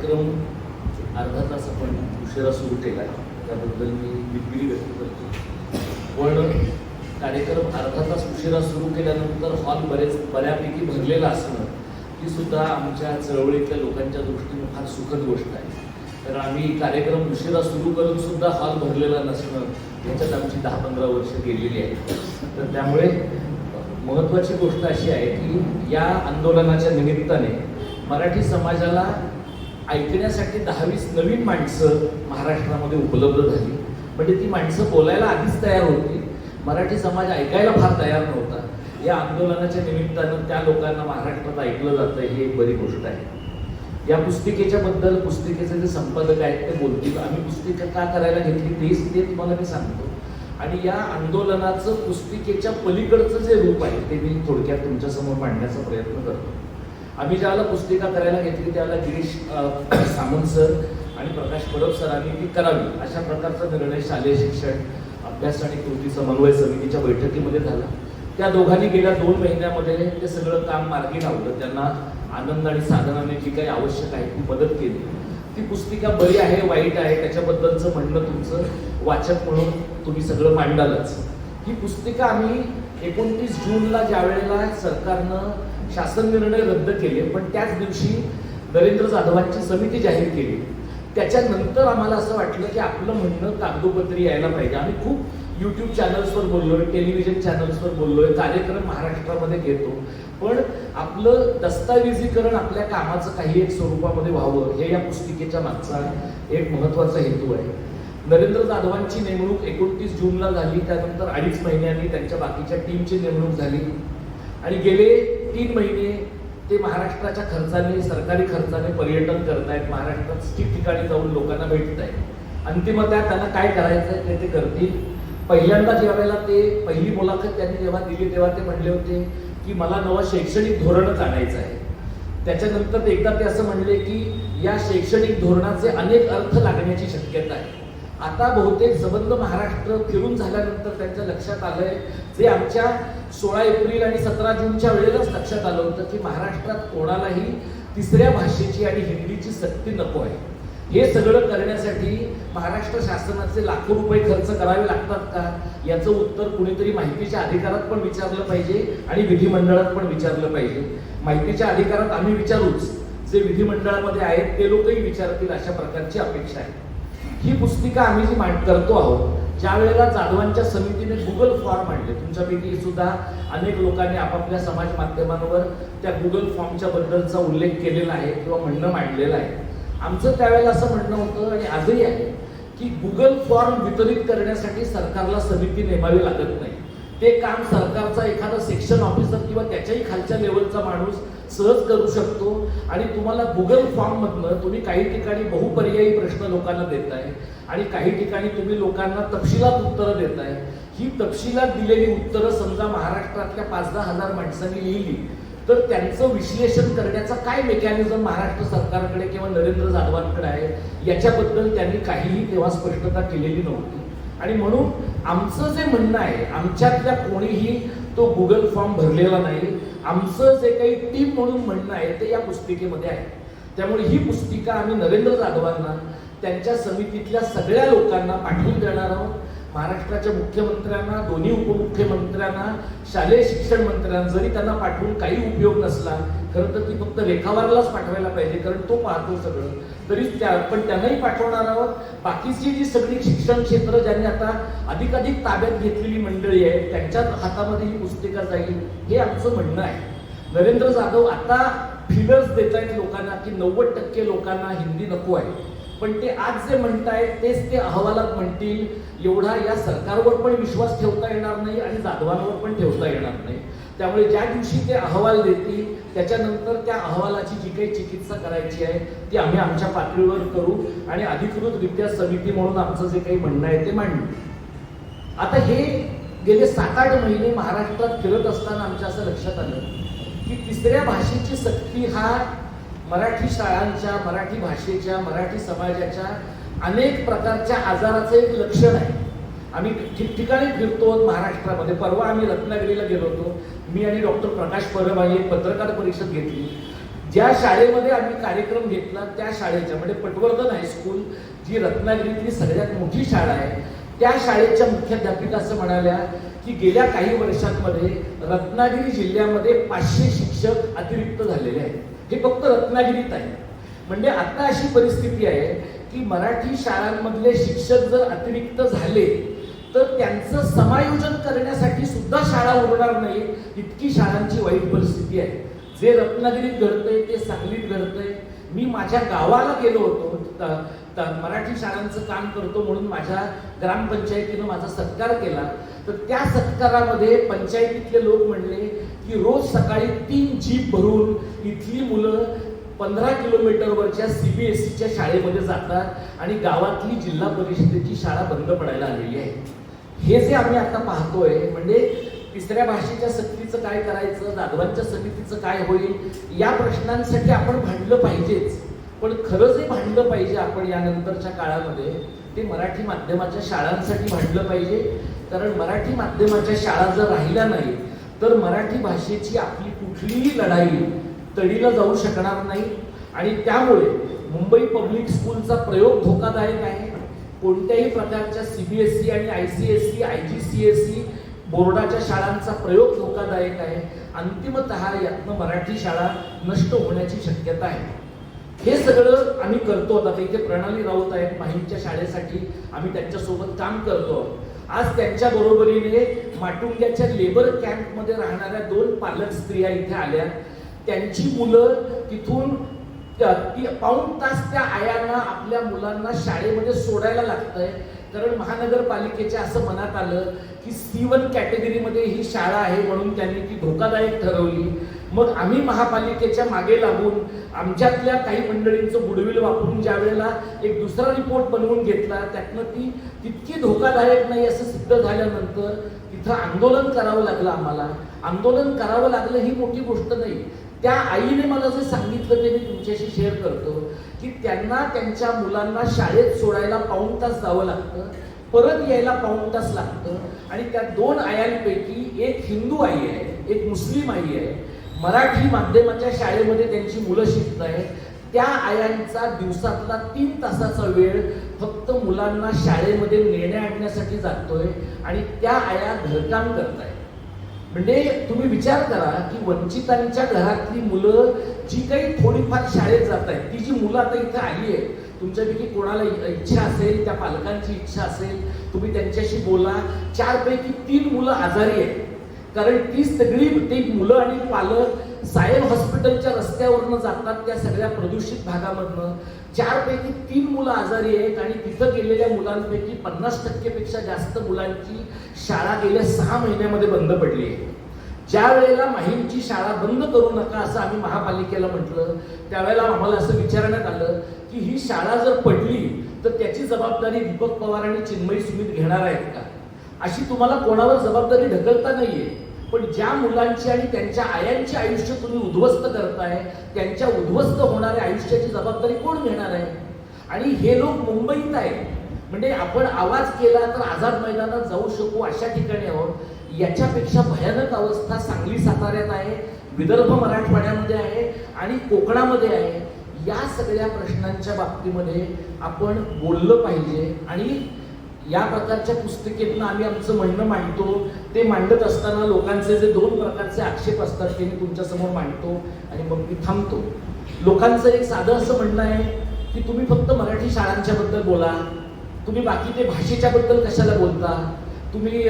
कार्यक्रम अर्धा तास आपण उशिरा सुरू केला. त्याबद्दल मी दिलगिरी व्यक्त करतो. पण कार्यक्रम अर्धा तास उशिरा सुरू केल्यानंतर हॉल बरेच बऱ्यापैकी भरलेला असणं ही सुद्धा आमच्या चळवळीतल्या लोकांच्या दृष्टीने फार सुखद गोष्ट आहे. तर आम्ही कार्यक्रम उशिरा सुरू करून सुद्धा हॉल भरलेला नसणं याच्यात आमची दहा पंधरा वर्ष गेलेली आहेत. तर त्यामुळे महत्त्वाची गोष्ट अशी आहे की या आंदोलनाच्या निमित्ताने मराठी समाजाला ऐकण्यासाठी दहावीस नवीन माणसं महाराष्ट्रामध्ये उपलब्ध झाली. म्हणजे ती माणसं बोलायला आधीच तयार होती. मराठी समाज ऐकायला फार तयार नव्हता. या आंदोलनाच्या निमित्तानं त्या लोकांना महाराष्ट्रात ऐकलं जातं ही एक बरी गोष्ट आहे. या पुस्तिकेच्या बद्दल पुस्तिकेचे जे संपादक आहेत ते बोलतील. आम्ही पुस्तिका का करायला घेतली तेच ते तुम्हाला मी सांगतो. आणि या आंदोलनाचं पुस्तिकेच्या पलीकडचं जे रूप आहे ते मी थोडक्यात तुमच्यासमोर मांडण्याचा प्रयत्न करतो. आम्ही ज्यावेळेला पुस्तिका करायला घेतली त्यावेळेला गिरीश सामंत सर आणि प्रकाश परब सरांनी ती करावी. अशा प्रकारचा निर्णय शालेय शिक्षण अभ्यास आणि कृती समन्वय समितीच्या बैठकीमध्ये झाला. त्या दोघांनी गेल्या दोन महिन्यामध्ये ते सगळं काम मार्गी लावलं. त्यांना आनंद आणि साधनाने जी काही आवश्यक आहे ती मदत केली. ती पुस्तिका बरी आहे वाईट आहे त्याच्याबद्दलचं म्हणणं तुमचं वाचक म्हणून तुम्ही सगळं मांडालच. ही पुस्तिका आम्ही एकोणतीस जूनला ज्या वेळेला सरकारनं शासन निर्णय रद्द केले पण त्याच दिवशी नरेंद्र जाधवांची समिती जाहीर केली. त्याच्यानंतर आम्हाला असं वाटलं की आपलं म्हणणं कागदोपत्री यायला पाहिजे. आम्ही खूप युट्यूब चॅनल्सवर बोललोय टेलिव्हिजन चॅनल्सवर बोललोय कार्यक्रम महाराष्ट्रामध्ये घेतो. पण आपलं दस्तावेजीकरण आपल्या कामाचं काही एक स्वरूपामध्ये व्हावं हे या पुस्तिकेच्या मागचा एक महत्त्वाचा हेतू आहे. नरेंद्र जाधवांची नेमणूक एकोणतीस जूनला झाली त्यानंतर अडीच महिन्यांनी त्यांच्या बाकीच्या टीमची नेमणूक झाली. आणि गेले तीन महिने ते महाराष्ट्राच्या खर्चाने सरकारी खर्चाने पर्यटन करतायत. महाराष्ट्रात ठिकठिकाणी जाऊन लोकांना भेटत आहेत अंतिमतः त्यांना काय करायचं आहे ते ते करतील. पहिल्यांदा ज्या वेळेला ते पहिली मुलाखत त्यांनी जेव्हा दिली तेव्हा ते म्हणले होते की मला नवं शैक्षणिक धोरणच आणायचं आहे. त्याच्यानंतर एकदा ते असं म्हणले की या शैक्षणिक धोरणाचे अनेक अर्थ लागण्याची शक्यता आहे. आता बहुतेक सबंध महाराष्ट्र फिरून झाल्यानंतर त्यांच्या लक्षात आलंय जे आमच्या सोळा एप्रिल आणि सतरा जूनच्या वेळेलाच लक्षात आलं होतं की महाराष्ट्रात कोणालाही तिसऱ्या भाषेची आणि हिंदीची सक्ती नको आहे. हे सगळं करण्यासाठी महाराष्ट्र शासनाचे लाखो रुपये खर्च करावे लागतात का? याचं उत्तर कुणीतरी माहितीच्या अधिकारात पण विचारलं पाहिजे आणि विधिमंडळात पण विचारलं पाहिजे. माहितीच्या अधिकारात आम्ही विचारूच. जे विधिमंडळामध्ये आहेत ते लोकही विचारतील अशा प्रकारची अपेक्षा आहे. ही पुस्तिका आम्ही जी मांड करतो आहोत ज्या वेळेला जाधवांच्या समितीने गुगल फॉर्म आणले तुमच्यापैकी सुद्धा अनेक लोकांनी आपापल्या समाज माध्यमांवर त्या गुगल फॉर्मच्या बद्दलचा उल्लेख केलेला आहे किंवा म्हणणं मांडलेलं आहे. आमचं त्यावेळेला असं म्हणणं होतं आणि आजही आहे की गुगल फॉर्म वितरित करण्यासाठी सरकारला समिती नेमावी लागत नाही. ते काम सरकारचा एखादा सेक्शन ऑफिसर किंवा त्याच्याही खालच्या लेवलचा माणूस सहज करू शकतो. आणि तुम्हाला गुगल फॉर्म मधनं तुम्ही काही ठिकाणी बहुपर्यायी प्रश्न लोकांना देताय आणि काही ठिकाणी तुम्ही लोकांना तपशिलात उत्तरं देताय. ही तपशिलात दिलेली उत्तरं समजा महाराष्ट्रातल्या पाच दहा हजार माणसांनी लिहिली तर त्यांचं विश्लेषण करण्याचा काय मेकॅनिझम महाराष्ट्र सरकारकडे किंवा नरेंद्र जाधवांकडे आहे याच्याबद्दल त्यांनी काहीही तेव्हा स्पष्टता केलेली नव्हती. आणि म्हणून आमचं जे म्हणणं आहे आमच्यातल्या कोणीही तो गुगल फॉर्म भरलेला नाही. आमचं जे काही टीम म्हणून म्हणणं आहे ते या पुस्तिकेमध्ये आहे. त्यामुळे ही पुस्तिका आम्ही नरेंद्र जाधवांना त्यांच्या समितीतल्या सगळ्या लोकांना पाठवून देणार आहोत. महाराष्ट्राच्या मुख्यमंत्र्यांना दोन्ही उपमुख्यमंत्र्यांना शालेय शिक्षण मंत्र्यांना जरी त्यांना पाठवून काही उपयोग नसला खरं तर ती फक्त रेखावारलाच पाठवायला पाहिजे कारण तो पाहतो सगळं. तरी त्या पण त्यांनाही पाठवणार आहोत. बाकीची जी सगळी शिक्षण क्षेत्र ज्यांनी आता अधिकाधिक ताब्यात घेतलेली मंडळी आहे त्यांच्या हातामध्ये ही पुस्तिका जाईल हे आमचं म्हणणं आहे. नरेंद्र जाधव आता फिलर्स देत आहेत लोकांना की नव्वद टक्के लोकांना हिंदी नको आहे. पण ते आज जे म्हणतायत तेच ते अहवालात म्हणतील. एवढा या सरकारवर पण विश्वास ठेवता येणार नाही आणि जाधवांवर पण ठेवता येणार नाही. त्यामुळे ज्या दिवशी ते अहवाल देतील त्याच्यानंतर त्या अहवालाची जी काही चिकित्सा करायची आहे ती आम्ही आमच्या पातळीवर करू आणि अधिकृतरित्या समिती म्हणून आमचं जे काही म्हणणं आहे ते मांडू. आता हे गेले सात आठ महिने महाराष्ट्रात फिरत असताना आमच्या असं लक्षात आलं की तिसऱ्या भाषेची सक्ती हा मराठी शाळांच्या मराठी भाषेच्या मराठी समाजाच्या अनेक प्रकारच्या आजाराचं एक लक्षण आहे. आम्ही ठिकठिकाणी फिरतो महाराष्ट्रामध्ये. परवा आम्ही रत्नागिरीला गेलो होतो. मी आणि डॉक्टर प्रकाश परब एक पत्रकार परिषद घेतली. ज्या शाळेमध्ये आम्ही कार्यक्रम घेतला त्या शाळेच्या म्हणजे पटवर्धन हायस्कूल जी रत्नागिरीतली सगळ्यात मोठी शाळा आहे त्या शाळेच्या मुख्याध्यापिका असं म्हणाल्या की गेल्या काही वर्षांमध्ये रत्नागिरी जिल्ह्यामध्ये पाचशे शिक्षक अतिरिक्त झालेले आहेत. हे फक्त रत्नागिरीत आहे. म्हणजे आता अशी परिस्थिती आहे की मराठी शाळांमधले शिक्षक जर अतिरिक्त झाले तर त्यांचं समायोजन करण्यासाठी सुद्धा शाळा उरणार नाही इतकी शाळांची वाईट परिस्थिती आहे. जे रत्नागिरीत घडतंय ते सांगलीत घडतंय मी माझ्या गावाला गेलो होतो. मराठी शाळांचं काम करतो म्हणून माझ्या ग्रामपंचायतीनं माझा सत्कार केला. तर त्या सत्कारामध्ये पंचायतीतले लोक म्हणले की रोज सकाळी तीन जीप भरून इथली मुलं पंधरा किलोमीटरवरच्या सी बी एस सीच्या शाळेमध्ये जातात आणि गावातली जिल्हा परिषदेची शाळा बंद पडायला आलेली आहे. हे जे आम्ही आता पाहतोय म्हणजे तिसऱ्या भाषेच्या सक्तीचं काय करायचं जाधवांच्या समितीचं काय होईल या प्रश्नांसाठी आपण भांडलं पाहिजेच. पण खरं जे भांडलं पाहिजे आपण यानंतरच्या काळामध्ये ते मराठी माध्यमाच्या शाळांसाठी भांडलं पाहिजे. कारण मराठी माध्यमाच्या शाळा जर राहिल्या नाही तर मराठी भाषेची आपली कुठलीही लढाई तडीला जाऊ शकणार नाही. आणि त्यामुळे मुंबई पब्लिक स्कूलचा प्रयोग धोकादायक आहे. कोणत्याही प्रकारच्या सीबीएसई आणि I C S C I G C S C बोर्डाच्या शाळांचा प्रयोग धोकादायक आहे. अंतिमत यातनं मराठी शाळा नष्ट होण्याची शक्यता आहे. हे सगळं आम्ही करतो आता. इथे प्रणाली राऊत आहेत. माहीमच्या शाळेसाठी आम्ही त्यांच्यासोबत काम करतो. आज त्यांच्या बरोबरीने माटुंग्याच्या लेबर कॅम्पमध्ये राहणाऱ्या दोन पालक स्त्रिया इथे आल्या. त्यांची मुलं तिथून पाऊण तास त्या आयांना आपल्या मुलांना शाळेमध्ये सोडायला लागतंय. कारण महानगरपालिकेच्या असं मनात आलं की सी वन कॅटेगरीमध्ये ही शाळा आहे म्हणून त्यांनी ती धोकादायक ठरवली. मग आम्ही महापालिकेच्या मागे लागून आमच्यातल्या काही मंडळींचं गुडविल वापरून ज्या वेळेला एक दुसरा रिपोर्ट बनवून घेतला त्यातनं ती तितकी धोकादायक नाही असं सिद्ध झाल्यानंतर तिथं आंदोलन करावं लागलं आम्हाला. आंदोलन करावं लागलं ही मोठी गोष्ट नाही. त्या आईने मला जे सांगितलं ते मी तुमच्याशी शेअर करतो. की त्यांना त्यांच्या मुलांना शाळेत सोडायला पाऊण तास जावं लागतं परत यायला पाऊण तास लागतं. आणि त्या दोन आयांपैकी एक हिंदू आई आहे एक मुस्लिम आई आहे. मराठी माध्यमाच्या शाळेमध्ये त्यांची मुलं शिकत आहेत. त्या आयांचा दिवसातला तीन तासाचा वेळ फक्त मुलांना शाळेमध्ये नेण्या आणण्यासाठी जातोय आणि त्या आया घरकाम करतायत. म्हणजे तुम्ही विचार करा की वंचितांच्या घरातली मुलं जी काही थोडीफार शाळेत जात आहेत ती जी मुलं आता इथं आली आहे तुमच्यापैकी कोणाला इच्छा असेल त्या पालकांची इच्छा असेल तुम्ही त्यांच्याशी बोला. चारपैकी तीन मुलं आजारी आहेत. कारण ती सगळी ती मुलं आणि पालक सायन हॉस्पिटलच्या रस्त्यावरनं जातात त्या सगळ्या प्रदूषित भागामधनं. चारपैकी तीन मुलं आजारी आहेत आणि तिथं गेलेल्या मुलांपैकी पन्नास टक्केपेक्षा जास्त मुलांची शाळा गेल्या सहा महिन्यामध्ये बंद पडली आहे. ज्या वेळेला माहीमची शाळा बंद करू नका असं आम्ही महापालिकेला म्हटलं त्यावेळेला आम्हाला असं विचारण्यात आलं की ही शाळा जर पडली तर त्याची जबाबदारी दीपक पवार आणि चिन्मयी सुमित घेणार आहेत का? अशी तुम्हाला कोणावर जबाबदारी ढकलता नाहीये. पण ज्या मुलांची आणि त्यांच्या आयांचे आयुष्य तुम्ही उद्ध्वस्त करताय त्यांच्या उद्ध्वस्त होणाऱ्या आयुष्याची जबाबदारी कोण घेणार आहे? आणि हे लोक मुंबईत आहेत. म्हणजे आपण आवाज केला तर आझाद मैदानात जाऊ शकू अशा ठिकाणी आहोत. याच्यापेक्षा भयानक अवस्था सांगली साताऱ्यात आहे विदर्भ मराठवाड्यामध्ये आहे आणि कोकणामध्ये आहे. या सगळ्या प्रश्नांच्या बाबतीमध्ये आपण बोललं पाहिजे आणि या प्रकारच्या पुस्तिकेतनं आम्ही आमचं म्हणणं मांडतो. ते मांडत असताना लोकांचे जे दोन प्रकारचे आक्षेप असतात ते मी तुमच्यासमोर मांडतो आणि मग मी थांबतो. लोकांचं एक साधं असं म्हणणं आहे की तुम्ही फक्त मराठी शाळांच्या बद्दल बोला. तुम्ही बाकी ते भाषेच्या बद्दल कशाला बोलता? तुम्ही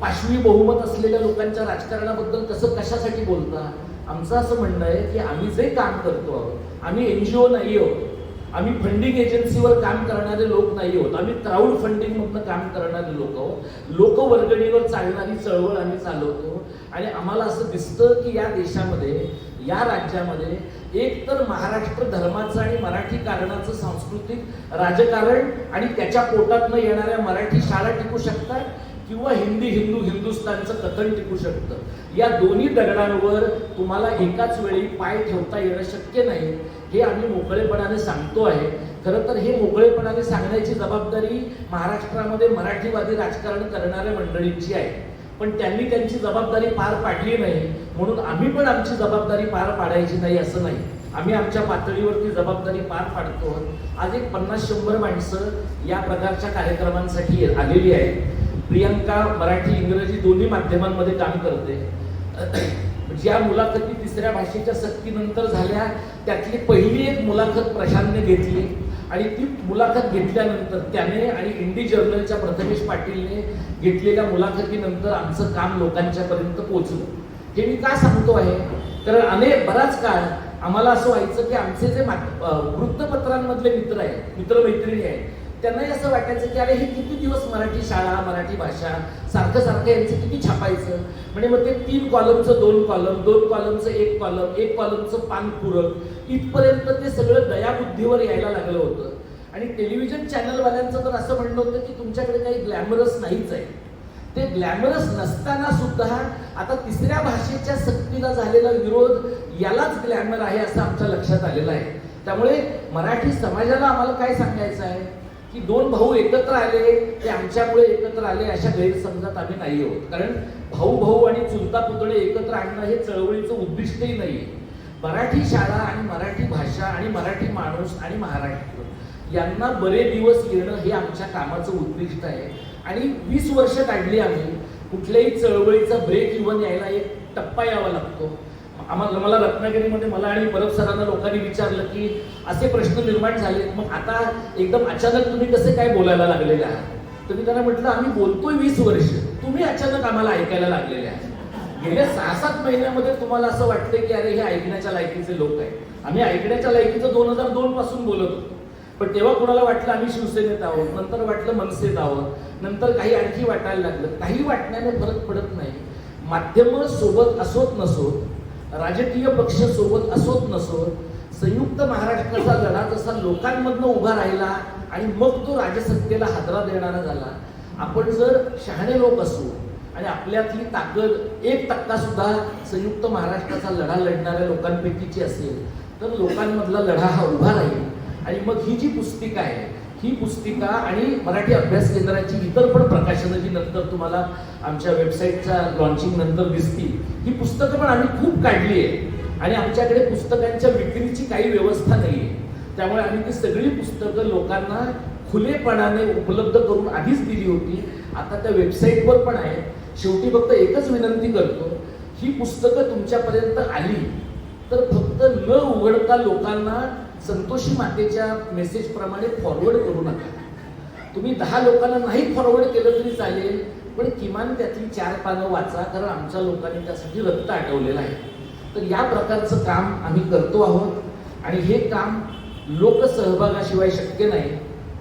पाशवी बहुमत असलेल्या लोकांच्या राजकारणाबद्दल कसं कशासाठी बोलता? आमचं असं म्हणणं आहे की आम्ही जे काम करतो आहोत आम्ही एन जी ओ नाही आहोत. आम्ही फंडिंग एजन्सीवर काम करणारे लोक नाही आहोत. आम्ही क्राऊड फंडिंगमधनं काम करणारे लोक आहोत. लोकवर्गणीवर चालणारी चळवळ आम्ही चालवतो. आणि आम्हाला असं दिसतं की या देशामध्ये या राज्यामध्ये एक तर महाराष्ट्र धर्माचं आणि मराठी कारणाचं सांस्कृतिक राजकारण आणि त्याच्या पोटातनं येणाऱ्या मराठी शाळा टिकू शकतात किंवा हिंदी हिंदू हिंदुस्थानचं कथन टिकू शकतं. या दोन्ही दगडांवर तुम्हाला एकाच वेळी पाय ठेवता येणं शक्य नाही हे आम्ही मोकळेपणाने सांगतो आहे. खरं तर हे मोकळेपणाने सांगण्याची जबाबदारी महाराष्ट्रामध्ये मराठीवादी राजकारण करणाऱ्या मंडळींची आहे. पण त्यांनी त्यांची जबाबदारी पार पाडली नाही म्हणून आम्ही पण आमची जबाबदारी पार पाडायची नाही असं नाही. आम्ही आमच्या पातळीवरती जबाबदारी पार पाडतो आज एक पन्नास शंभर माणसं या प्रकारच्या कार्यक्रमांसाठी आलेली आहेत. प्रियंका मराठी इंग्रजी दोन्ही माध्यमांमध्ये काम करते. ज्या मुलाखती तिसऱ्या भाषेच्या सक्तीनंतर झाल्या त्यातली पहिली एक मुलाखत प्रशांतने घेतली. आणि ती मुलाखत घेतल्यानंतर त्याने आणि इंडी जर्नलच्या प्रथमेश पाटीलने घेतलेल्या मुलाखतीनंतर आमचं काम लोकांच्या पर्यंत पोहोचलं. हे मी का सांगतो आहे? कारण अनेक बराच काळ आम्हाला असं व्हायचं की आमचे जे वृत्तपत्रांमधले मित्र आहेत मित्रमैत्रिणी आहेत त्यांनाही असं वाटायचं की अरे हे किती दिवस मराठी शाळा मराठी भाषा सारखं सारखं यांचं किती छापायचं? म्हणजे मग ते तीन कॉलमचं दोन कॉलम दोन कॉलमचं एक कॉलम एक कॉलमचं पान पूरक. इथपर्यंत ते सगळं दयाबुद्धीवर यायला लागलं होतं. आणि टेलिव्हिजन चॅनलवाल्यांचं तर असं म्हणणं होतं की तुमच्याकडे काही ग्लॅमरस नाहीच आहे. ते ग्लॅमरस नसताना सुद्धा आता तिसऱ्या भाषेच्या सक्तीला झालेला विरोध यालाच ग्लॅमर आहे असं आमच्या लक्षात आलेलं आहे. त्यामुळे मराठी समाजाला आम्हाला काय सांगायचं आहे? की दोन भाऊ एकत्र आले ते आमच्यामुळे एकत्र आले अशा गैरसमजात आम्ही नाही आहोत. कारण भाऊ भाऊ आणि चुलता पुतळे एकत्र आणणं हे चळवळीचं उद्दिष्टही नाही मराठी शाळा आणि मराठी भाषा आणि मराठी माणूस आणि महाराष्ट्र यांना बरे दिवस येणं हे आमच्या कामाचं उद्दिष्ट आहे. आणि वीस वर्ष काढली आम्ही कुठल्याही चळवळीचा ब्रेक इव्हन यायला एक टप्पा यावा लागतो. आम्हाला मला रत्नागिरीमध्ये मला आणि परब सरांना लोकांनी विचारलं की असे प्रश्न निर्माण झाले मग आता एकदम अचानक तुम्ही कसे काय बोलायला लागलेले आहात? तर मी त्यांना म्हटलं आम्ही बोलतोय वीस वर्ष. तुम्ही अचानक आम्हाला ऐकायला लागलेले आहात. गेल्या सहा सात महिन्यामध्ये तुम्हाला असं वाटतं की अरे हे ऐकण्याच्या लायकीचे लोक आहेत. आम्ही ऐकण्याच्या लायकीचं दोन हजार दोन पासून बोलत होतो. पण तेव्हा कोणाला वाटलं आम्ही शिवसेनेत आहोत? नंतर वाटलं मनसेत आहोत. नंतर काही आणखी वाटायला लागलं. काही वाटण्याने फरक पडत नाही. माध्यम सोबत असोत नसोत राजकीय पक्ष सोबत असोत नसोत संयुक्त महाराष्ट्राचा लढा जसा लोकांमधनं उभा राहिला आणि मग तो राजसत्तेला हादरा देणारा झाला आपण जर शहाणे लोक असू आणि आपल्यातली ताकद एक टक्का सुद्धा संयुक्त महाराष्ट्राचा लढा लढणाऱ्या लोकांपैकीची असेल तर लोकांमधला लढा हा उभा राहील. आणि मग ही जी पुस्तिका आहे ही पुस्तिका आणि मराठी अभ्यास केंद्राची इतर पण प्रकाशनं जी नंतर तुम्हाला आमच्या वेबसाईटच्या लॉन्चिंग नंतर दिसतील ही पुस्तकं पण आम्ही खूप काढली आहे. आणि आमच्याकडे पुस्तकांच्या विक्रीची काही व्यवस्था नाही आहे त्यामुळे आम्ही ती सगळी पुस्तकं लोकांना खुलेपणाने उपलब्ध करून आधीच दिली होती. आता त्या वेबसाईटवर पण आहे. शेवटी फक्त एकच विनंती करतो ही पुस्तकं तुमच्यापर्यंत आली तर फक्त न उघडता लोकांना संतोषी मातेच्या मेसेज प्रमाणे फॉरवर्ड करू नका. तुम्ही दहा लोकांना नाही फॉरवर्ड केलं तरी चालेल पण किमान त्यातली चार पानं वाचा कारण आमच्या लोकांनी त्यासाठी रक्त आठवलेलं आहे. तर या प्रकारचं काम आम्ही करतो आहोत आणि हे काम लोकसहभागाशिवाय शक्य नाही.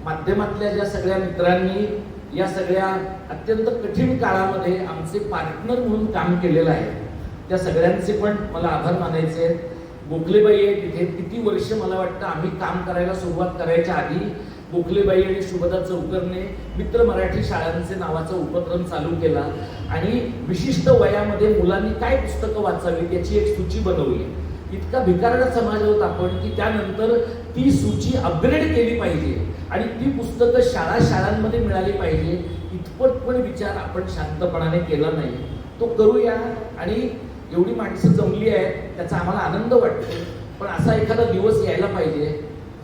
माध्यमातल्या ज्या सगळ्या मित्रांनी या सगळ्या अत्यंत कठीण काळामध्ये आमचे पार्टनर म्हणून काम केलेलं आहे त्या सगळ्यांचे पण मला आभार मानायचे आहेत. गोखलेबाई आहे तिथे किती वर्ष मला वाटतं आम्ही काम करायला सुरुवात करायच्या आधी गोखलेबाई आणि शुभदा चौकरने मित्र मराठी शाळांचे नावाचा उपक्रम चालू केला. आणि विशिष्ट वयामध्ये मुलांनी काय पुस्तकं वाचावीत याची एक सूची बनवली. इतका भिकारडा समाज आहोत आपण की त्यानंतर ती सूची अपग्रेड केली पाहिजे आणि ती पुस्तकं शाळा शाळांमध्ये मिळाली पाहिजे. इतपत पण विचार आपण शांतपणाने केला नाही. तो करूया आणि एवढी माणसं जमली आहेत त्याचा आम्हाला आनंद वाटतो. पण असा एखादा दिवस यायला पाहिजे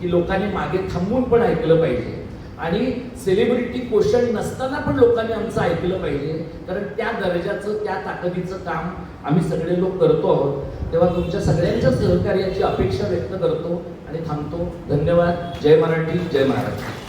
की लोकांनी मागे थांबून पण ऐकलं पाहिजे. आणि सेलिब्रिटी क्वेश्चन नसताना पण लोकांनी आमचं ऐकलं पाहिजे. कारण त्या दर्जाचं त्या ताकदीचं काम आम्ही सगळे लोक करतो आहोत. तेव्हा तुमच्या सगळ्यांच्या सहकार्याची अपेक्षा व्यक्त करतो आणि थांबतो. धन्यवाद. जय मराठी जय महाराष्ट्र.